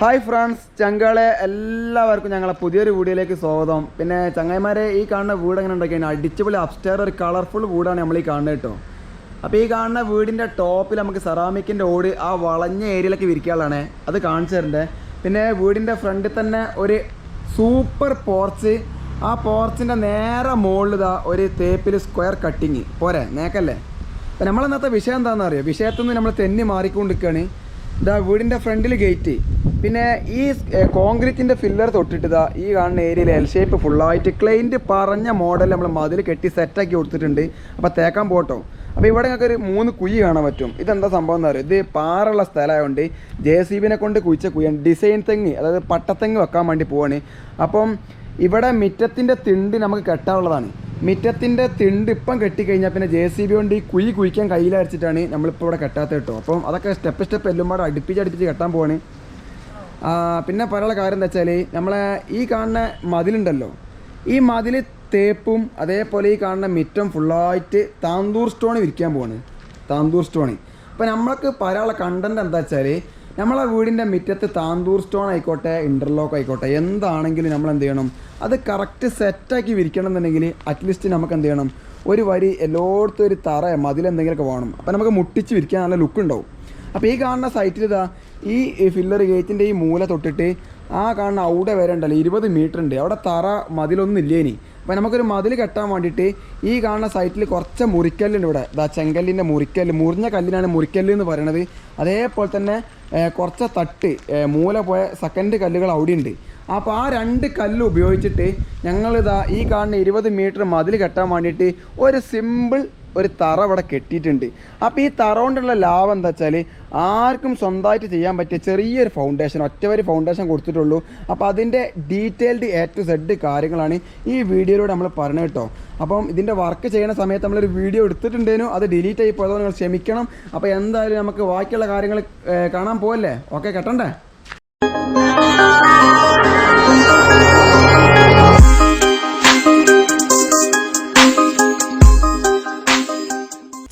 Hi friends ചങ്കളെ എല്ലാവർക്കും ഞങ്ങളെ പുതിയൊരു വീഡിയോയിലേക്ക് സ്വാഗതം. പിന്നെ ചങ്ങായിമാരെ ഈ കാണുന്ന വീട് എങ്ങനെ ഉണ്ടാക്കിയാണ് അടിച്ചുപൊളി അപ്സ്റ്റേർ ഒരു കളർഫുൾ വീടാണ് നമ്മൾ ഈ കാണുന്നത് കേട്ടോ. അപ്പോൾ ഈ കാണുന്ന വീടിന്റെ ടോപ്പിൽ നമുക്ക് സെറാമിക്കിന്റെ ഓട് ആ വളഞ്ഞ ഏരിയയിലേക്ക് വിരിക്കാനുള്ളതാണ് അത് കാണിച്ചു തരണ്ടേ. പിന്നെ വീടിന്റെ ഫ്രണ്ടിൽ തന്നെ ഒരു സൂപ്പർ പോർച്ച് ആ പോർച്ചിന്റെ നേരെ മുകളിൽ ഇതാ ഒരു തേപ്പിൽ സ്ക്വയർ കട്ടിങ് പോരെ നേക്കല്ലേ? അപ്പം നമ്മൾ ഇന്നത്തെ വിഷയം എന്താണെന്ന് അറിയോ വിഷയത്തിൽ നിന്ന് നമ്മൾ തെന്നി മാറിക്കൊണ്ടിരിക്കുകയാണ്. ഇതാ വീടിന്റെ ഫ്രണ്ടിൽ ഗേറ്റ് പിന്നെ ഈ കോൺക്രീറ്റിന്റെ ഫില്ലർ തൊട്ടിട്ട് ഇതാ ഈ കാണുന്ന ഏരിയയിൽ എൽ ഷേപ്പ് ഫുള്ളായിട്ട് ക്ലൈന്റ് പറഞ്ഞ മോഡൽ നമ്മൾ മതിൽ കെട്ടി സെറ്റാക്കി കൊടുത്തിട്ടുണ്ട്. അപ്പോൾ തേക്കാൻ പോട്ടോ. അപ്പോൾ ഇവിടെ നിങ്ങൾക്ക് ഒരു മൂന്ന് കുഴി കാണാൻ പറ്റും. ഇതെന്താ സംഭവം എന്ന് പറയുക ഇത് പാറുള്ള സ്ഥലമായതുകൊണ്ട് ജെ സി ബിനെ കൊണ്ട് കുഴിച്ച കുഴിയാണ്. ഡിസൈൻ തെങ്ങ് അതായത് പട്ടത്തെങ്ങ് വെക്കാൻ വേണ്ടി പോവാണ്. അപ്പം ഇവിടെ മിറ്റത്തിന്റെ തിണ്ടി നമുക്ക് കെട്ടാനുള്ളതാണ്. മിറ്റത്തിന്റെ തിണ്ട് ഇപ്പം കെട്ടിക്കഴിഞ്ഞാൽ പിന്നെ ജെ സി ബി കൊണ്ട് ഈ കുഴി കുഴിക്കാൻ കയ്യിലടിച്ചിട്ടാണ് നമ്മളിപ്പോൾ ഇവിടെ കെട്ടാത്ത കേട്ടോ. അപ്പം അതൊക്കെ സ്റ്റെപ്പ് സ്റ്റെപ്പ് എല്ലാം അടുപ്പിച്ച് അടുപ്പിച്ച് കെട്ടാൻ പോവാണ്. പിന്നെ പറയാനുള്ള കാര്യം എന്താ വെച്ചാൽ നമ്മളെ ഈ കാണുന്ന മതിലുണ്ടല്ലോ. ഈ മതിൽ തേപ്പും അതേപോലെ ഈ കാണുന്ന മിറ്റം ഫുള്ളായിട്ട് താന്തൂർ സ്റ്റോൺ വിരിക്കാൻ പോവാണ്. താന്തൂർ സ്റ്റോൺ. അപ്പോൾ നമ്മൾക്ക് പറയാനുള്ള കണ്ടന്റ് എന്താ വെച്ചാൽ നമ്മളെ വീടിന്റെ മുറ്റത്ത് താന്തൂർ സ്റ്റോൺ ആയിക്കോട്ടെ ഇന്റർലോക്ക് ആയിക്കോട്ടെ എന്താണെങ്കിലും നമ്മൾ എന്ത് ചെയ്യണം? അത് കറക്റ്റ് സെറ്റാക്കി വിരിക്കണം എന്നുണ്ടെങ്കിൽ അറ്റ്ലീസ്റ്റ് നമുക്ക് എന്ത് ചെയ്യണം? ഒരു വരി എല്ലായിടത്തും ഒരു തറ മതിലെന്തെങ്കിലുമൊക്കെ വേണം. അപ്പോൾ നമുക്ക് മുട്ടിച്ച് വിരിക്കാൻ നല്ല ലുക്ക് ഉണ്ടാവും. അപ്പോൾ ഈ കാണുന്ന സൈറ്റിൽ ഇതാ ഈ ഫില്ലർ ഗേറ്റിന്റെ ഈ മൂല തൊട്ടിട്ട് ആ കാണുന്ന അവിടെ വരെ ഉണ്ടല്ലോ ഇരുപത് മീറ്റർ ഉണ്ട്. അവിടെ തറ മതിലൊന്നും ഇല്ലേ ഇനി? അപ്പോൾ നമുക്കൊരു മതിൽ കെട്ടാൻ വേണ്ടിയിട്ട് ഈ കാണുന്ന സൈറ്റിൽ കുറച്ച് മുറിക്കല്ലുണ്ട് ഇവിടെ. ഇതാ ചെങ്കല്ലിന്റെ മുറിക്കല്ല് മുറിഞ്ഞ കല്ലിനാണ് മുറിക്കല്ല് എന്ന് പറയുന്നത് അതേപോലെ തന്നെ കുറച്ച് തട്ട് മൂല പോയ സെക്കൻഡ് കല്ലുകൾ അവിടെ ഉണ്ട് അപ്പോൾ ആ രണ്ട് കല്ല് ഉപയോഗിച്ചിട്ട് ഞങ്ങളിതാ ഈ കാണുന്ന ഇരുപത് മീറ്റർ മതിൽ കെട്ടാൻ വേണ്ടിയിട്ട് ഒരു സിമ്പിൾ ഒരു തറ അവിടെ കെട്ടിയിട്ടുണ്ട്. അപ്പോൾ ഈ തറ കൊണ്ടുള്ള ലാഭം എന്താ വെച്ചാൽ ആർക്കും സ്വന്തമായിട്ട് ചെയ്യാൻ പറ്റിയ ചെറിയൊരു ഫൗണ്ടേഷൻ ഒറ്റവരി ഫൗണ്ടേഷൻ കൊടുത്തിട്ടുള്ളൂ. അപ്പോൾ അതിന്റെ ഡീറ്റെയിൽഡ് എ ടു സെഡ് കാര്യങ്ങളാണ് ഈ വീഡിയോയിലൂടെ നമ്മൾ പറഞ്ഞു കേട്ടോ. അപ്പം ഇതിന്റെ വർക്ക് ചെയ്യുന്ന സമയത്ത് നമ്മളൊരു വീഡിയോ എടുത്തിട്ടുണ്ടേനു അത് ഡിലീറ്റ് ആയി പോയതോ നിങ്ങൾ ക്ഷമിക്കണം. അപ്പോൾ എന്തായാലും നമുക്ക് ബാക്കിയുള്ള കാര്യങ്ങൾ കാണാൻ പോകല്ലേ ഓക്കെ കെട്ടണ്ടേ?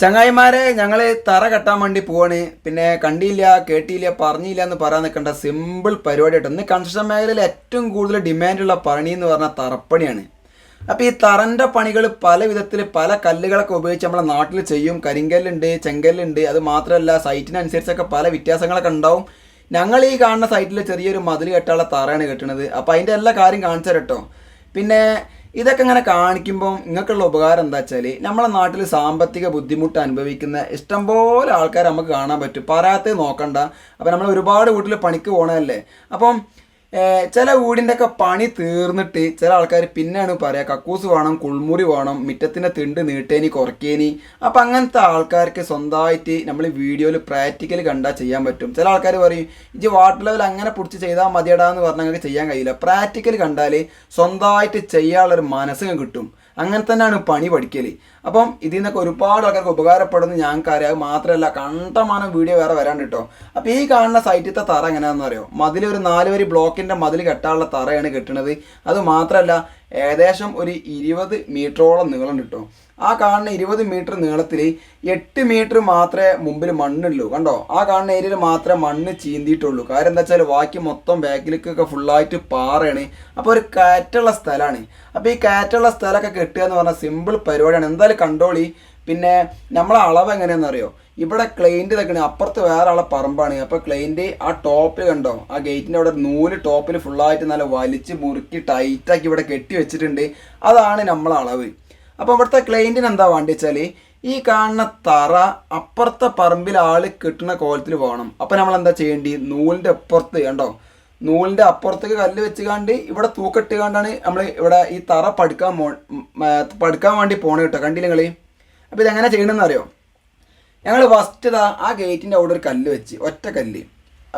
ചങ്ങായിമാരെ ഞങ്ങൾ തറ കെട്ടാൻ വേണ്ടി പോവാണ്. പിന്നെ കണ്ടില്ല കേട്ടില്ല പറഞ്ഞില്ല എന്ന് പറയാൻ നിൽക്കേണ്ട സിമ്പിൾ പരിപാടി കേട്ടോ ഇന്ന് കൺസ്ട്രക്ഷൻ മേഖലയിൽ ഏറ്റവും കൂടുതൽ ഡിമാൻഡുള്ള പണി എന്ന് പറഞ്ഞാൽ തറപ്പണിയാണ്. അപ്പോൾ ഈ തറന്റെ പണികൾ പല വിധത്തിൽ പല കല്ലുകളൊക്കെ ഉപയോഗിച്ച് നമ്മളെ നാട്ടിൽ ചെയ്യും. കരിങ്കല്ലുണ്ട് ചെങ്കല്ലുണ്ട്. അത് മാത്രമല്ല സൈറ്റിനനുസരിച്ചൊക്കെ പല വ്യത്യാസങ്ങളൊക്കെ ഉണ്ടാവും. ഞങ്ങൾ ഈ കാണുന്ന സൈറ്റിൽ ചെറിയൊരു മതിൽ കെട്ടാനുള്ള തറയാണ് കെട്ടുന്നത് അപ്പോൾ അതിന്റെ എല്ലാ കാര്യം കാണിച്ചു തരട്ടോ പിന്നെ ഇതൊക്കെ ഇങ്ങനെ കാണിക്കുമ്പോൾ നിങ്ങൾക്കുള്ള ഉപകാരം എന്താ വെച്ചാൽ നമ്മളെ നാട്ടിൽ സാമ്പത്തിക ബുദ്ധിമുട്ട് അനുഭവിക്കുന്ന ഇഷ്ടംപോലെ ആൾക്കാർ നമുക്ക് കാണാൻ പറ്റും. പറയാത്തത് നോക്കണ്ട. അപ്പോൾ നമ്മൾ ഒരുപാട് വീട്ടിൽ പണിക്ക് പോകണമല്ലേ അപ്പം ചില വീടിന്റെ ഒക്കെ പണി തീർന്നിട്ട് ചില ആൾക്കാർ പിന്നെയാണ് പറയുക കക്കൂസ് വേണം കുൾമുറി വേണം മിറ്റത്തിന്റെ തിണ്ട് നീട്ടേനി കുറയ്ക്കേനി അപ്പം അങ്ങനത്തെ ആൾക്കാർക്ക് സ്വന്തമായിട്ട് നമ്മൾ വീഡിയോയിൽ പ്രാക്ടിക്കൽ കണ്ടാൽ ചെയ്യാൻ പറ്റും. ചില ആൾക്കാർ പറയും ഇത് വാട്ടർ ലെവൽ അങ്ങനെ പിടിച്ച് ചെയ്താൽ മതിയടാന്ന് പറഞ്ഞാൽ നിങ്ങൾക്ക് ചെയ്യാൻ കഴിയില്ല. പ്രാക്ടിക്കൽ കണ്ടാൽ സ്വന്തമായിട്ട് ചെയ്യാനുള്ളൊരു മനസ്സും കിട്ടും. അങ്ങനെ തന്നെയാണ് പണി പഠിക്കൽ അപ്പം ഇതിൽ നിന്നൊക്കെ ഒരുപാട് ആൾക്കാർക്ക് ഉപകാരപ്പെടുന്ന. അറിയാം അത് മാത്രമല്ല കണ്ടമാനം വീഡിയോ വേറെ വരാണ്ട് കേട്ടോ അപ്പോൾ ഈ കാണുന്ന സൈറ്റിലത്തെ തറ എങ്ങനെയാണെന്ന് അറിയോ? മതിൽ ഒരു നാല് വരി ബ്ലോക്കിന്റെ മതിൽ കെട്ടാനുള്ള തറയാണ് കെട്ടുന്നത് അത് മാത്രമല്ല ഏകദേശം ഒരു ഇരുപത് മീറ്ററോളം നീളം കിട്ടും ആ കാണുന്ന ഇരുപത് മീറ്റർ നീളത്തിൽ എട്ട് മീറ്റർ മാത്രമേ മുമ്പിൽ മണ്ണുള്ളൂ കണ്ടോ? ആ കാണുന്ന ഏരിയയിൽ മാത്രമേ മണ്ണ് ചീന്തിയിട്ടുള്ളൂ. കാര്യം എന്താ വെച്ചാൽ ബാക്കി മൊത്തം ബാക്കിലേക്കൊക്കെ ഫുള്ളായിട്ട് പാറയാണ്. അപ്പോൾ ഒരു കാറ്റുള്ള സ്ഥലമാണ്. അപ്പോൾ ഈ കാറ്റുള്ള സ്ഥലമൊക്കെ കിട്ടുക എന്ന് പറഞ്ഞാൽ സിമ്പിൾ പരിപാടിയാണ്. എന്തായാലും കണ്ടോളി. പിന്നെ നമ്മളെ അളവ് എങ്ങനെയാണെന്ന് അറിയോ? ഇവിടെ ക്ലൈന്റ് ഇതൊക്കെയാണ് അപ്പുറത്ത് വേറെ ആളെ പറമ്പാണ്. അപ്പോൾ ക്ലൈന്റ് ആ ടോപ്പിൽ കണ്ടോ? ആ ഗേറ്റിന്റെ അവിടെ നൂൽ ടോപ്പിൽ ഫുള്ളായിട്ട് നല്ല വലിച്ച് മുറുക്കി ടൈറ്റാക്കി ഇവിടെ കെട്ടി വെച്ചിട്ടുണ്ട്. അതാണ് നമ്മളെ അളവ്. അപ്പോൾ ഇവിടുത്തെ ക്ലൈന്റിന് എന്താ വേണ്ടി വെച്ചാൽ ഈ കാണുന്ന തറ അപ്പുറത്തെ പറമ്പിൽ ആൾ കിട്ടുന്ന കോലത്തിൽ പോകണം. അപ്പോൾ നമ്മൾ എന്താ ചെയ്യേണ്ടി? നൂലിന്റെ അപ്പുറത്ത് കണ്ടോ? നൂലിന്റെ അപ്പുറത്തേക്ക് കല്ല് വെച്ച് കണ്ട് ഇവിടെ തൂക്കിട്ട് കണ്ടാണ് നമ്മൾ ഇവിടെ ഈ തറ പടുക്കാൻ പോ പടുക്കാൻ വേണ്ടി പോണ കേട്ടോ. കണ്ടില്ല നിങ്ങൾ അപ്പോൾ ഇതെങ്ങനെ ചെയ്യണമെന്ന് അറിയോ? ഞങ്ങൾ ഫസ്റ്റ് ഇതാ ആ ഗേറ്റിന്റെ അവിടെ ഒരു കല്ല് വെച്ച് ഒറ്റ കല്ല്.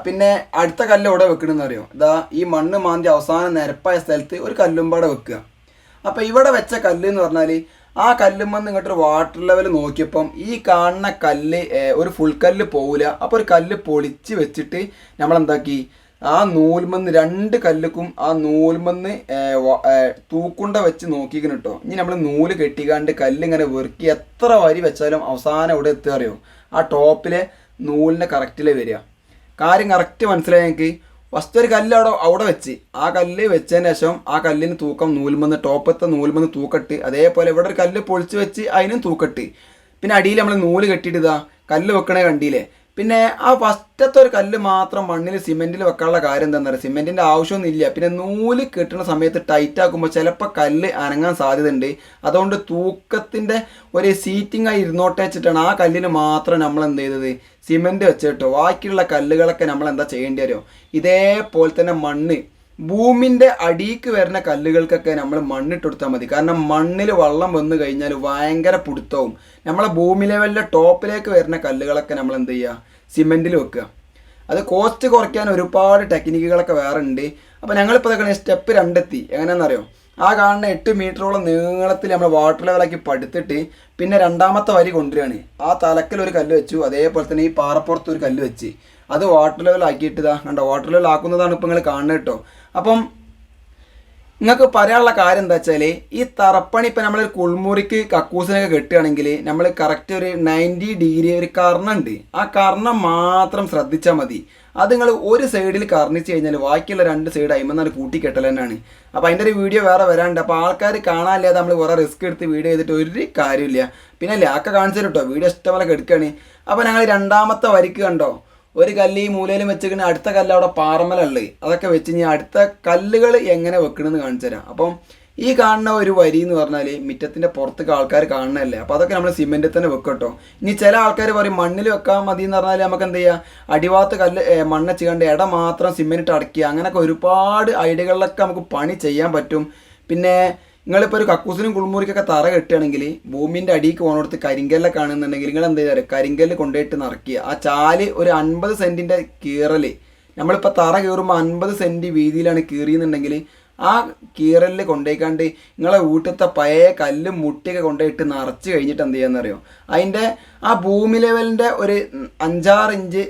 പിന്നെ അടുത്ത കല്ല് അവിടെ വെക്കണമെന്ന് അറിയോ? ഇതാ ഈ മണ്ണ് മാന്തി അവസാനം നിരപ്പായ സ്ഥലത്ത് ഒരു കല്ലും പാടെ വെക്കുക. അപ്പോൾ ഇവിടെ വെച്ച കല്ല് എന്ന് പറഞ്ഞാൽ ആ കല്ലുമെന്ന് ഇങ്ങോട്ടൊരു വാട്ടർ ലെവൽ നോക്കിയപ്പം ഈ കാണുന്ന കല്ല് ഒരു ഫുൾ കല്ല് പോവില്ല അപ്പോൾ ഒരു കല്ല് പൊളിച്ച് വെച്ചിട്ട് നമ്മൾ എന്താക്കി ആ നൂൽമന്ന് രണ്ട് കല്ലുക്കും ആ നൂൽമന്ന് തൂക്കുണ്ട വെച്ച് നോക്കിക്കണം കേട്ടോ ഇനി നമ്മൾ നൂൽ കെട്ടിക്കാണ്ട് കല്ല് ഇങ്ങനെ വെറുക്കി എത്ര വരി വെച്ചാലും അവസാനം ഇവിടെ എത്തുക അറിയോ? ആ ടോപ്പിലെ നൂലിന്റെ കറക്റ്റിലെ വരിക. കാര്യം കറക്റ്റ് മനസ്സിലായി എനിക്ക് ഫസ്റ്റ് ഒരു കല്ല് അവിടെ അവിടെ വെച്ച്. ആ കല്ല് വെച്ചതിന് ശേഷം ആ കല്ലിന് തൂക്കം നൂൽമെന്ന് ടോപ്പത്തെ നൂൽമെന്ന് തൂക്കട്ട്. അതേപോലെ ഇവിടെ ഒരു കല്ല് പൊളിച്ച് വെച്ച് അതിനും തൂക്കട്ട്. പിന്നെ അടിയിൽ നമ്മൾ നൂൽ കെട്ടിയിട്ട് ഇതാ കല്ല് വെക്കണേ കണ്ടില്ലേ? പിന്നെ ആ ഫസ്റ്റത്തെ ഒരു കല്ല് മാത്രം മണ്ണിൽ സിമെന്റിൽ വെക്കാനുള്ള കാര്യം എന്താണെന്ന് പറയുക സിമെന്റിന്റെ ആവശ്യമൊന്നും ഇല്ല പിന്നെ നൂൽ കെട്ടുന്ന സമയത്ത് ടൈറ്റ് ആക്കുമ്പോൾ ചിലപ്പോൾ കല്ല് അനങ്ങാൻ സാധ്യതയുണ്ട്. അതുകൊണ്ട് തൂക്കത്തിന്റെ ഒരു സീറ്റിംഗ് ആയി ഇരുന്നോട്ടെ വെച്ചിട്ടാണ് ആ കല്ലിന് മാത്രം നമ്മൾ എന്ത് ചെയ്തത്? സിമെന്റ് വെച്ചിട്ടോ ബാക്കിയുള്ള കല്ലുകളൊക്കെ നമ്മൾ എന്താ ചെയ്യേണ്ടി വരുമോ ഇതേപോലെ തന്നെ മണ്ണ്. ഭൂമിന്റെ അടിക്ക് വരുന്ന കല്ലുകൾക്കൊക്കെ നമ്മൾ മണ്ണിട്ട് കൊടുത്താൽ മതി. കാരണം മണ്ണിൽ വെള്ളം വന്നു കഴിഞ്ഞാൽ ഭയങ്കര പിടുത്തവും. നമ്മളെ ഭൂമി ലെവലിലെ ടോപ്പിലേക്ക് വരുന്ന കല്ലുകളൊക്കെ നമ്മൾ എന്ത് ചെയ്യുക സിമെന്റിൽ വെക്കുക. അത് കോസ്റ്റ് കുറയ്ക്കാൻ ഒരുപാട് ടെക്നിക്കുകളൊക്കെ വേറെ ഉണ്ട്. അപ്പോൾ ഞങ്ങളിപ്പോൾ ഇതൊക്കെ സ്റ്റെപ്പ് രണ്ടെത്തി. എങ്ങനെയാണെന്നറിയോ? ആ കാണുന്ന എട്ട് മീറ്ററോളം നീളത്തിൽ നമ്മൾ വാട്ടർ ലെവലാക്കി പടുത്തിട്ട് പിന്നെ രണ്ടാമത്തെ വരി കൊണ്ടുവരികയാണ്. ആ തലക്കൽ ഒരു കല്ല് വെച്ചു. അതേപോലെ തന്നെ ഈ പാറപ്പുറത്ത് ഒരു കല്ല് വെച്ച്. അത് വാട്ടർ ലെവൽ ആക്കിയിട്ട് ഇതാ കണ്ടോ? വാട്ടർ ലെവലാക്കുന്നതാണ് ഇപ്പോൾ നിങ്ങൾ കാണുന്നത് കേട്ടോ. അപ്പം നിങ്ങൾക്ക് പറയാനുള്ള കാര്യം എന്താ വെച്ചാൽ ഈ തറപ്പണി ഇപ്പം നമ്മൾ കുൾമുറിക്ക് കക്കൂസിനൊക്കെ കെട്ടുകയാണെങ്കിൽ നമ്മൾ കറക്റ്റ് ഒരു നയന്റി ഡിഗ്രി ഒരു കർണുണ്ട് ആ കർണം മാത്രം ശ്രദ്ധിച്ചാൽ മതി. അത് നിങ്ങൾ ഒരു സൈഡിൽ കർണിച്ച് കഴിഞ്ഞാൽ ബാക്കിയുള്ള രണ്ട് സൈഡ് അയിമെന്നാണ് കൂട്ടിക്കെട്ടൽ തന്നെയാണ്. അപ്പോൾ അതിന്റെ ഒരു വീഡിയോ വേറെ വരാനുണ്ട്. അപ്പോൾ ആൾക്കാർ കാണാനില്ലാതെ നമ്മൾ വേറെ റിസ്ക് എടുത്ത് വീഡിയോ ചെയ്തിട്ട് ഒരു കാര്യമില്ല പിന്നെ ലാക്ക കാണിച്ചു കേട്ടോ വീഡിയോ ഇഷ്ടമല്ല കെടുക്കുകയാണ് അപ്പോൾ ഞങ്ങൾ രണ്ടാമത്തെ വരിക്ക് കണ്ടോ? ഒരു കല്ല് ഈ മൂലയിലും കഴിഞ്ഞാൽ അടുത്ത കല്ല് അവിടെ പാറമലുള്ളത് അതൊക്കെ വെച്ച് കഴിഞ്ഞാൽ അടുത്ത കല്ലുകൾ എങ്ങനെ വെക്കണമെന്ന് കാണിച്ചു തരാം. അപ്പം ഈ കാണുന്ന ഒരു വരി എന്ന് പറഞ്ഞാൽ മിറ്റത്തിന്റെ പുറത്തേക്ക് ആൾക്കാർ കാണുന്നതല്ലേ? അപ്പോൾ അതൊക്കെ നമ്മൾ സിമെന്റിൽ തന്നെ വെക്കട്ടോ ഇനി ചില ആൾക്കാർ പറയും മണ്ണിൽ വെക്കാൻ മതി എന്ന് പറഞ്ഞാൽ നമുക്ക് എന്ത് ചെയ്യുക അടിവാത്ത കല്ല് മണ്ണ് ചെയ്യേണ്ട ഇട മാത്രം സിമെന്റ് അടയ്ക്കുക. അങ്ങനെയൊക്കെ ഒരുപാട് ഐഡിയകളിലൊക്കെ നമുക്ക് പണി ചെയ്യാൻ പറ്റും. പിന്നെ നിങ്ങളിപ്പോൾ ഒരു കക്കൂസിനും കുളിമുറിക്കൊക്കെ തറ കെട്ടുകയാണെങ്കിൽ ഭൂമിന്റെ അടിക്ക് പോകണടുത്ത് കരിങ്കല്ലൊക്കെ കാണുന്നുണ്ടെങ്കിൽ നിങ്ങൾ എന്ത് ചെയ്യുക കരിങ്കല്ല് കൊണ്ടുപോയിട്ട് നിറയ്ക്കുക. ആ ചാൽ ഒരു അൻപത് സെന്റിന്റെ കീറൽ നമ്മളിപ്പോൾ തറ കീറുമ്പോൾ അൻപത് സെന്റ് വീതിയിലാണ് കീറിയെന്നുണ്ടെങ്കിൽ ആ കീറലിൽ കൊണ്ടുപോയിക്കാണ്ട് നിങ്ങളെ വീട്ടിലത്തെ പഴയ കല്ലും മുട്ടിയൊക്കെ കൊണ്ടുപോയിട്ട് നിറച്ച് കഴിഞ്ഞിട്ട് എന്ത് ചെയ്യാന്നറിയോ അതിന്റെ ആ ഭൂമി ലെവലിന്റെ ഒരു അഞ്ചാറ് ഇഞ്ച്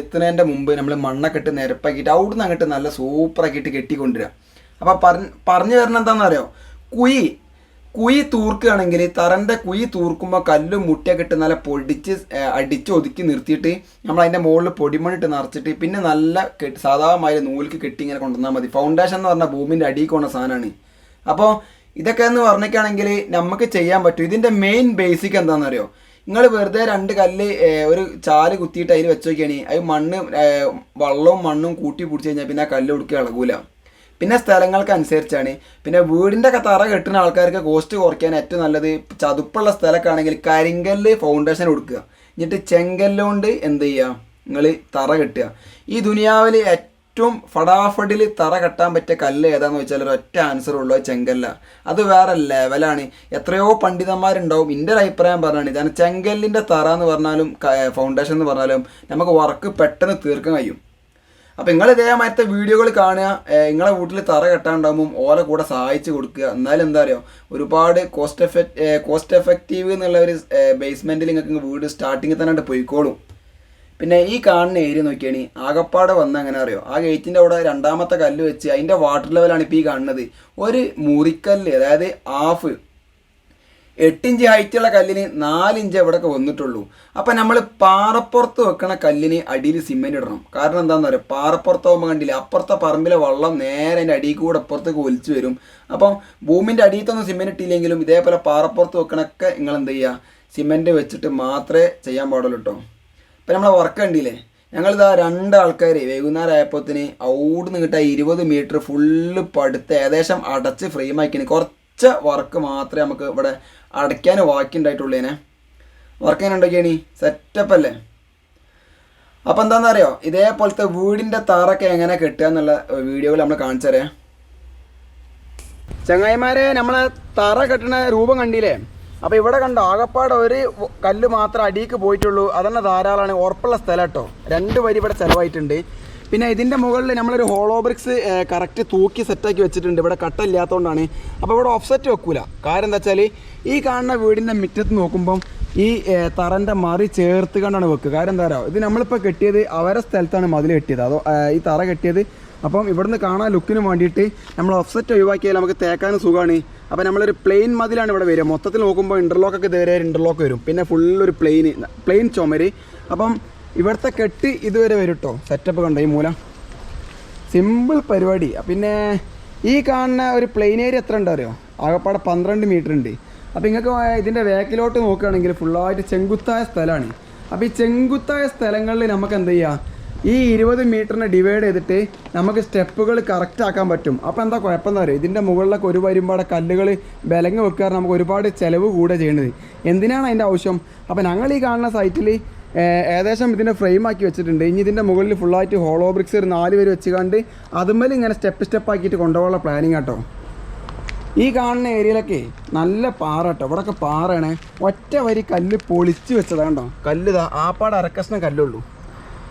എത്തുന്നതിന്റെ മുമ്പ് നമ്മൾ മണ്ണൊക്കെ ഇട്ട് നിരപ്പാക്കിയിട്ട് അവിടുന്ന് അങ്ങോട്ട് നല്ല സൂപ്പറാക്കിയിട്ട് കെട്ടിക്കൊണ്ടുവരിക. അപ്പോൾ പറഞ്ഞ് പറഞ്ഞു തരണം എന്താണെന്നറിയോ കുഴി കുയി തൂർക്കുകയാണെങ്കിൽ തറന്റെ കുയി തൂർക്കുമ്പോൾ കല്ലും മുട്ടിയൊക്കെ ഇട്ട് നല്ല പൊടിച്ച് അടിച്ച് ഒതുക്കി നിർത്തിയിട്ട് നമ്മൾ അതിന്റെ മുകളിൽ പൊടിമണിട്ട് നിറച്ചിട്ട് പിന്നെ നല്ല കെട്ടി സാധാരണമായ നൂലിക്ക് കെട്ടി ഇങ്ങനെ കൊണ്ടുവന്നാൽ മതി. ഫൗണ്ടേഷൻ എന്ന് പറഞ്ഞാൽ ഭൂമിന്റെ അടിയിൽ കൊണ്ട സാധനമാണ് അപ്പോൾ ഇതൊക്കെ എന്ന് പറഞ്ഞിട്ടാണെങ്കിൽ നമുക്ക് ചെയ്യാൻ പറ്റും. ഇതിന്റെ മെയിൻ ബേസിക് എന്താണെന്നറിയോ? നിങ്ങൾ വെറുതെ രണ്ട് കല്ല് ഒരു ചാൽ കുത്തിയിട്ട് അതിൽ വെച്ച് നോക്കിയാണെങ്കിൽ അത് മണ്ണ് വെള്ളവും മണ്ണും കൂട്ടി പിടിച്ച് കഴിഞ്ഞാൽ പിന്നെ ആ കല്ല് കൊടുക്കുക ഇളകൂല. പിന്നെ സ്ഥലങ്ങൾക്ക് അനുസരിച്ചാണ് പിന്നെ വീടിന്റെ തറ കെട്ടുന്ന ആൾക്കാർക്ക് കോസ്റ്റ് കുറയ്ക്കാൻ ഏറ്റവും നല്ലത് ചതുപ്പുള്ള സ്ഥലമൊക്കെ ആണെങ്കിൽ കരിങ്കല്ല് ഫൗണ്ടേഷൻ കൊടുക്കുക. എന്നിട്ട് ചെങ്കല്ലുകൊണ്ട് എന്ത് ചെയ്യുക? നിങ്ങൾ തറ കെട്ടുക. ഈ ദുനിയാവിൽ ഏറ്റവും ഫടാഫടിൽ തറ കെട്ടാൻ പറ്റിയ കല്ല് ഏതാന്ന് വെച്ചാൽ ഒരൊറ്റ ആൻസർ ഉള്ള ചെങ്കല്ല. അത് വേറെ ലെവലാണ് എത്രയോ പണ്ഡിതന്മാരുണ്ടാവും. എന്റെ ഒരു അഭിപ്രായം പറഞ്ഞാണ് കാരണം ചെങ്കല്ലിന്റെ തറ എന്ന് പറഞ്ഞാലും ഫൗണ്ടേഷൻ എന്ന് പറഞ്ഞാലും നമുക്ക് വർക്ക് പെട്ടെന്ന് തീർക്കാൻ കഴിയും. അപ്പം നിങ്ങൾ ഇതേമാരത്തെ വീഡിയോകൾ കാണുക നിങ്ങളെ വീട്ടിൽ തറ കെട്ടാണ്ടാകുമ്പോൾ ഓല കൂടെ സഹായിച്ച് കൊടുക്കുക. എന്നാലും എന്താ പറയുക ഒരുപാട് കോസ്റ്റ് എഫക്റ്റ് കോസ്റ്റ് എഫക്റ്റീവ് എന്നുള്ള ഒരു ബേസ്മെന്റിൽ നിങ്ങൾക്ക് വീട് സ്റ്റാർട്ടിങ്ങിൽ തന്നെ പോയിക്കോളും. പിന്നെ ഈ കാണുന്ന ഏരിയ നോക്കിയാണ് ആകപ്പാടെ വന്ന് അങ്ങനെ അറിയോ? ആ ഗേറ്റിന്റെ അവിടെ രണ്ടാമത്തെ കല്ല് വെച്ച് അതിന്റെ വാട്ടർ ലെവലാണ് ഇപ്പോൾ ഈ കാണുന്നത്. ഒരു മുറിക്കല്ല് അതായത് ഹാഫ് എട്ടിഞ്ച് ഹൈറ്റുള്ള കല്ലിന് നാലിഞ്ച് എവിടെയൊക്കെ വന്നിട്ടുള്ളൂ. അപ്പം നമ്മൾ പാറപ്പുറത്ത് വെക്കണ കല്ലിന് അടിയിൽ സിമെന്റ് ഇടണം. കാരണം എന്താണെന്ന് പറയുക പാറപ്പുറത്ത് പോകുമ്പോൾ കണ്ടില്ല? അപ്പുറത്തെ പറമ്പിലെ വെള്ളം നേരെ അതിന്റെ അടിയിൽ കൂടെ അപ്പുറത്തേക്ക് ഒലിച്ചു വരും. അപ്പം ഭൂമിന്റെ അടിയത്തൊന്നും സിമെന്റ് ഇട്ടില്ലെങ്കിലും ഇതേപോലെ പാറപ്പുറത്ത് വെക്കണൊക്കെ നിങ്ങൾ എന്ത് ചെയ്യുക സിമെന്റ് വെച്ചിട്ട് മാത്രമേ ചെയ്യാൻ പാടുള്ളൂ കേട്ടോ ഇപ്പം നമ്മളെ വർക്ക് കണ്ടില്ലേ? ഞങ്ങളിതാ രണ്ട് ആൾക്കാർ വൈകുന്നേരം ആയപ്പോത്തിന് അവിടെ നിന്ന് കിട്ടാൻ ഇരുപത് മീറ്റർ ഫുള്ള് പടുത്ത് ഏകദേശം അടച്ച് ഫ്രെയിം ആക്കിന് കുറച്ച് വർക്ക് മാത്രമേ നമുക്ക് ഇവിടെ അടയ്ക്കാൻ ബാക്കി ഉണ്ടായിട്ടുള്ളേനെ. വർക്ക് എങ്ങനെ ഉണ്ടാക്കിയാണ് സെറ്റപ്പ് അല്ലേ? അപ്പം എന്താണെന്നറിയോ ഇതേപോലത്തെ വീടിന്റെ തറൊക്കെ എങ്ങനെ കെട്ടുക എന്നുള്ള വീഡിയോകൾ നമ്മൾ കാണിച്ചു തരാം. ചങ്ങായിമാരെ നമ്മളെ തറ കെട്ടണ രൂപം കണ്ടില്ലേ? അപ്പോൾ ഇവിടെ കണ്ടോ ആകപ്പാടെ ഒരു കല്ല് മാത്രം അടിയിക്ക് പോയിട്ടുള്ളൂ. അതന്നെ ധാരാളമാണ് ഉറപ്പുള്ള സ്ഥലം കേട്ടോ. രണ്ട് വരി ഇവിടെ ചെലവായിട്ടുണ്ട്. പിന്നെ ഇതിന്റെ മുകളിൽ നമ്മളൊരു ഹോളോ ബ്രിക്സ് കറക്റ്റ് തൂക്കി സെറ്റാക്കി വെച്ചിട്ടുണ്ട്. ഇവിടെ കട്ടില്ലാത്തതുകൊണ്ടാണ് അപ്പോൾ ഇവിടെ ഓഫ്സെറ്റ് വെക്കൂല. കാരണം എന്താ വെച്ചാൽ ഈ കാണുന്ന വീടിന്റെ മുറ്റത്ത് നോക്കുമ്പം ഈ തറന്റെ മറി ചേർത്ത് കണ്ടാണ് വെക്കുക. കാരണം എന്താ പറയുക ഇത് നമ്മളിപ്പോൾ കെട്ടിയത് അവരെ സ്ഥലത്താണ് മതിൽ കെട്ടിയത്. അതോ ഈ തറ കെട്ടിയത്. അപ്പം ഇവിടുന്ന് കാണാൻ ലുക്കിന് വേണ്ടിയിട്ട് നമ്മൾ ഓഫ്സെറ്റ് ഒഴിവാക്കിയാൽ നമുക്ക് തേക്കാനും സുഖമാണ് അപ്പോൾ നമ്മളൊരു പ്ലെയിൻ മതിലാണ് ഇവിടെ വരിക. മൊത്തത്തിൽ നോക്കുമ്പോൾ ഇന്റർലോക്കൊക്കെ ഇതുവരെ ഇന്റർലോക്ക് വരും. പിന്നെ ഫുള്ളൊരു പ്ലെയിൻ പ്ലെയിൻ ചുമര്. അപ്പം ഇവിടുത്തെ കെട്ട് ഇതുവരെ വരും കേട്ടോ സെറ്റപ്പ് കണ്ടോ ഈ മൂലം? സിമ്പിൾ പരിപാടി. പിന്നെ ഈ കാണുന്ന ഒരു പ്ലെയിൻ ഏരിയ എത്ര ഉണ്ട് അറിയോ ആകപ്പാടെ പന്ത്രണ്ട് മീറ്റർ ഉണ്ട്. അപ്പോൾ നിങ്ങൾക്ക് ഇതിന്റെ വേക്കിലോട്ട് നോക്കുകയാണെങ്കിൽ ഫുള്ളായിട്ട് ചെങ്കുത്തായ സ്ഥലമാണ്. അപ്പോൾ ഈ ചെങ്കുത്തായ സ്ഥലങ്ങളിൽ നമുക്ക് എന്ത് ചെയ്യാം? ഈ ഇരുപത് മീറ്ററിനെ ഡിവൈഡ് ചെയ്തിട്ട് നമുക്ക് സ്റ്റെപ്പുകൾ കറക്റ്റ് ആക്കാൻ പറ്റും. അപ്പോൾ എന്താ കുഴപ്പം എന്താ പറയുക ഇതിന്റെ മുകളിലൊക്കെ ഒരു വരുമ്പാടെ കല്ലുകൾ ബലങ്ങ് വെക്കാറ് നമുക്ക് ഒരുപാട് ചിലവ് കൂടെ ചെയ്യേണ്ടത് എന്തിനാണ് അതിന്റെ ആവശ്യം? അപ്പോൾ ഞങ്ങൾ ഈ കാണുന്ന സൈറ്റിൽ ഏകദേശം ഇതിന്റെ ഫ്രെയിം ആക്കി വെച്ചിട്ടുണ്ട്. ഇനി ഇതിന്റെ മുകളിൽ ഫുള്ളായിട്ട് ഹോളോ ബ്രിക്സ് ഒരു നാല് പേര് വെച്ച് കണ്ട് അതുമ്മേൽ ഇങ്ങനെ സ്റ്റെപ്പ് സ്റ്റെപ്പ് ആക്കിയിട്ട് കൊണ്ടുപോകാനുള്ള പ്ലാനിങ് കേട്ടോ ഈ കാണുന്ന ഏരിയയിലൊക്കെ നല്ല പാറ കേട്ടോ. ഇവിടെയൊക്കെ പാറയാണ്. ഒറ്റ വരി കല്ല് പൊളിച്ച് വെച്ചതാണ് കണ്ടോ? കല്ല് ആപ്പാട് അരക്കഷ്ണം കല്ലുള്ളൂ.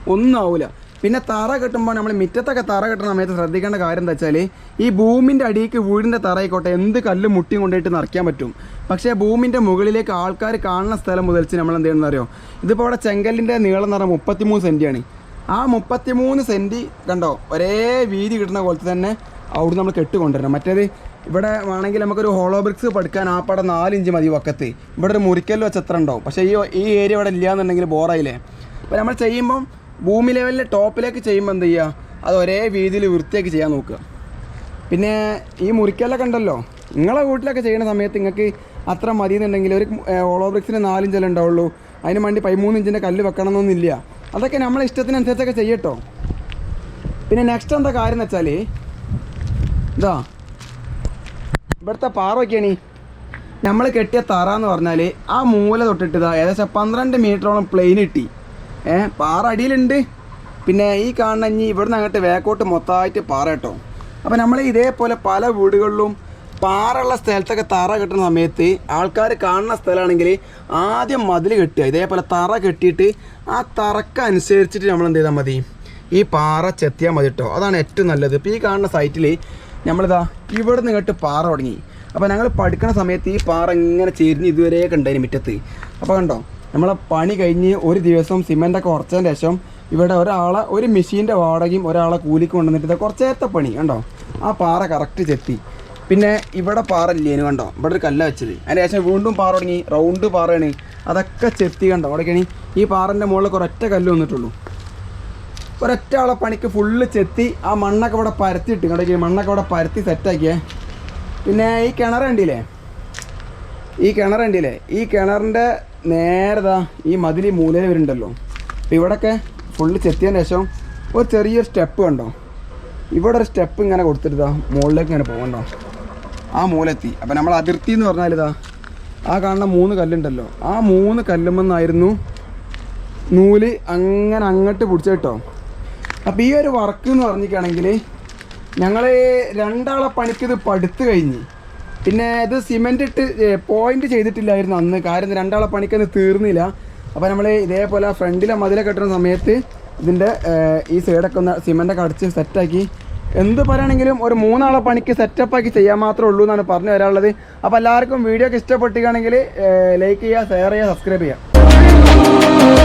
ഒന്നും ആവില്ല പിന്നെ തറ കെട്ടുമ്പോൾ നമ്മൾ മുറ്റത്തൊക്കെ തറ കെട്ടുന്ന സമയത്ത് ശ്രദ്ധിക്കേണ്ട കാര്യം എന്താ വെച്ചാൽ ഈ ഭൂമിന്റെ അടിയിലേക്ക് വീടിന്റെ തറയിക്കോട്ടെ എന്ത് കല്ല് മുട്ടി കൊണ്ടുപോയിട്ട് നിറയ്ക്കാൻ പറ്റും. പക്ഷേ ഭൂമിന്റെ മുകളിലേക്ക് ആൾക്കാർ കാണുന്ന സ്ഥലം മുതൽച്ച് നമ്മൾ എന്ത് ചെയ്യണമെന്ന് അറിയോ? ഇതിപ്പോൾ അവിടെ ചെങ്കലിന്റെ നീളം എന്ന് പറഞ്ഞാൽ മുപ്പത്തിമൂന്ന് സെന്റിയാണ് ആ മുപ്പത്തിമൂന്ന് സെന്റി കണ്ടോ? ഒരേ വീതി കിട്ടുന്ന പോലത്തെ തന്നെ അവിടെ നമ്മൾ കെട്ട് കൊണ്ടുവരണം മറ്റേത് ഇവിടെ വേണമെങ്കിൽ നമുക്കൊരു ഹോളോ ബ്രിക്സ് പഠിക്കാൻ ആ പടം നാല് ഇഞ്ച് മതി വക്കത്ത്. ഇവിടെ ഒരു മുറിക്കൽ വെച്ച് എത്ര ഉണ്ടാവും. പക്ഷേ ഈ ഈ ഏരിയ ഇവിടെ ഇല്ല എന്നുണ്ടെങ്കിൽ ബോറായില്ലേ അപ്പോൾ നമ്മൾ ചെയ്യുമ്പം ഭൂമി ലെവലിൽ ടോപ്പിലേക്ക് ചെയ്യുമ്പോൾ എന്ത് ചെയ്യുക അത് ഒരേ വീതിയിൽ വൃത്തിയാക്കി ചെയ്യാൻ നോക്കുക. പിന്നെ ഈ മുറിക്കലൊക്കെ ഉണ്ടല്ലോ നിങ്ങളെ വീട്ടിലൊക്കെ ചെയ്യുന്ന സമയത്ത് നിങ്ങൾക്ക് അത്ര മതി എന്നുണ്ടെങ്കിൽ ഒരു ഓളോ ബ്രിക്സിന് നാലിഞ്ചല്ലേ ഉണ്ടാവുള്ളൂ. അതിന് വേണ്ടി പതിമൂന്ന് ഇഞ്ചിന്റെ കല്ല് വെക്കണം എന്നൊന്നുമില്ല അതൊക്കെ നമ്മളെ ഇഷ്ടത്തിനനുസരിച്ചൊക്കെ ചെയ്യട്ടോ പിന്നെ നെക്സ്റ്റ് എന്താ കാര്യം എന്ന് വെച്ചാൽ ഇതാ ഇവിടുത്തെ പാറ നോക്കിയാണ് നമ്മൾ കെട്ടിയ തറ എന്ന് പറഞ്ഞാൽ ആ മൂല തൊട്ടിട്ട് ഇതാ ഏകദേശം പന്ത്രണ്ട് മീറ്ററോളം പ്ലെയിൻ കിട്ടി ഏ പാറ അടിയിലുണ്ട്. പിന്നെ ഈ ഇനി ഇവിടുന്ന് അങ്ങോട്ട് വേക്കോട്ട് മൊത്തമായിട്ട് പാറ കേട്ടോ. അപ്പോൾ നമ്മൾ ഇതേപോലെ പല വീടുകളിലും പാറയുള്ള സ്ഥലത്തൊക്കെ തറ കെട്ടുന്ന സമയത്ത് ആൾക്കാർ കാണുന്ന സ്ഥലമാണെങ്കിൽ ആദ്യം മതിൽ കെട്ടുക. ഇതേപോലെ തറ കെട്ടിയിട്ട് ആ തറക്കനുസരിച്ചിട്ട് നമ്മൾ എന്ത് ചെയ്താൽ മതി? ഈ പാറ ചെത്തിയാൽ മതി കേട്ടോ. അതാണ് ഏറ്റവും നല്ലത്. ഇപ്പോൾ ഈ കാണുന്ന സൈറ്റിൽ നമ്മളിതാ ഇവിടെ നിന്ന് കേട്ട് പാറ തുടങ്ങി. അപ്പോൾ ഞങ്ങൾ പഠിക്കുന്ന സമയത്ത് ഈ പാറ ഇങ്ങനെ ചെരിഞ്ഞ് ഇതുവരെയൊക്കെ ഉണ്ടായിരുന്നു മുറ്റത്ത്. അപ്പോൾ കണ്ടോ? നമ്മളെ പണി കഴിഞ്ഞ് ഒരു ദിവസം സിമെന്റൊക്കെ ഉറച്ചതിന് ശേഷം ഇവിടെ ഒരാളെ ഒരു മെഷീന്റെ വാടകയും ഒരാളെ കൂലിക്ക് കൊണ്ടുവന്നിട്ട് ഇത് കുറച്ച് നേരത്തെ പണി കണ്ടോ? ആ പാറ കറക്റ്റ് ചെത്തി. പിന്നെ ഇവിടെ പാറ ഇല്ലേനു കണ്ടോ? ഇവിടെ ഒരു കല്ല വെച്ചത്. അതിന് ശേഷം വീണ്ടും പാറ തുടങ്ങി. റൗണ്ട് പാറയാണ്. അതൊക്കെ ചെത്തി കണ്ടോ? അവിടെയൊക്കെയാണ് ഈ പാറന്റെ മുകളിൽ ഒരൊറ്റ കല്ല് വന്നിട്ടുള്ളൂ. ഒരൊറ്റ ആളെ പണിക്ക് ഫുള്ള് ചെത്തി ആ മണ്ണൊക്കെ ഇവിടെ പരത്തിയിട്ട് കണ്ടോ? മണ്ണൊക്കെ ഇവിടെ പരത്തി സെറ്റാക്കിയേ പിന്നെ ഈ കിണർ കണ്ടില്ലേ? ഈ കിണർ കണ്ടില്ലേ? ഈ കിണറിന്റെ നേരതാ ഈ മതിൽ ഈ മൂലയിൽ വരുന്നുണ്ടല്ലോ. അപ്പോൾ ഇവിടെയൊക്കെ ഫുള്ള് ചെത്തിയതിന് ശേഷം ഒരു ചെറിയൊരു സ്റ്റെപ്പ് കണ്ടോ? ഇവിടെ ഒരു സ്റ്റെപ്പ് ഇങ്ങനെ കൊടുത്തിട്ടാ മുകളിലേക്ക് ഇങ്ങനെ പോകണ്ടോ ആ മൂലെത്തി അപ്പോൾ നമ്മൾ അതിർത്തി എന്ന് പറഞ്ഞാൽ ഇതാ ആ കാണുന്ന മൂന്ന് കല്ലുണ്ടല്ലോ. ആ മൂന്ന് കല്ലുമെന്നായിരുന്നു നൂൽ അങ്ങനെ അങ്ങോട്ട് പിടിച്ച കേട്ടോ. അപ്പോൾ ഈ ഒരു വർക്ക് എന്ന് പറഞ്ഞിരിക്കുകയാണെങ്കിൽ ഞങ്ങൾ രണ്ടാളെ പണിക്കിത് പടുത്തു കഴിഞ്ഞ്. പിന്നെ ഇത് സിമെന്റ് ഇട്ട് പോയിന്റ് ചെയ്തിട്ടില്ലായിരുന്നു അന്ന്. കാരണം രണ്ടാളെ പണിക്കന്ന് തീർന്നില്ല. അപ്പോൾ നമ്മൾ ഇതേപോലെ ഫ്രണ്ടിലെ മതിലെ കെട്ടുന്ന സമയത്ത് ഇതിന്റെ ഈ സൈഡൊക്കെ ഒന്ന് സിമെന്റൊക്കെ അടിച്ച് സെറ്റാക്കി എന്ത് പറയുകയാണെങ്കിലും ഒരു മൂന്നാളെ പണിക്ക് സെറ്റപ്പാക്കി ചെയ്യാൻ മാത്രമേ ഉള്ളൂ എന്നാണ് പറഞ്ഞു വരാനുള്ളത്. അപ്പോൾ എല്ലാവർക്കും വീഡിയോ ഒക്കെ ഇഷ്ടപ്പെട്ടുകയാണെങ്കിൽ ലൈക്ക് ചെയ്യുക ഷെയർ ചെയ്യുക സബ്സ്ക്രൈബ് ചെയ്യുക.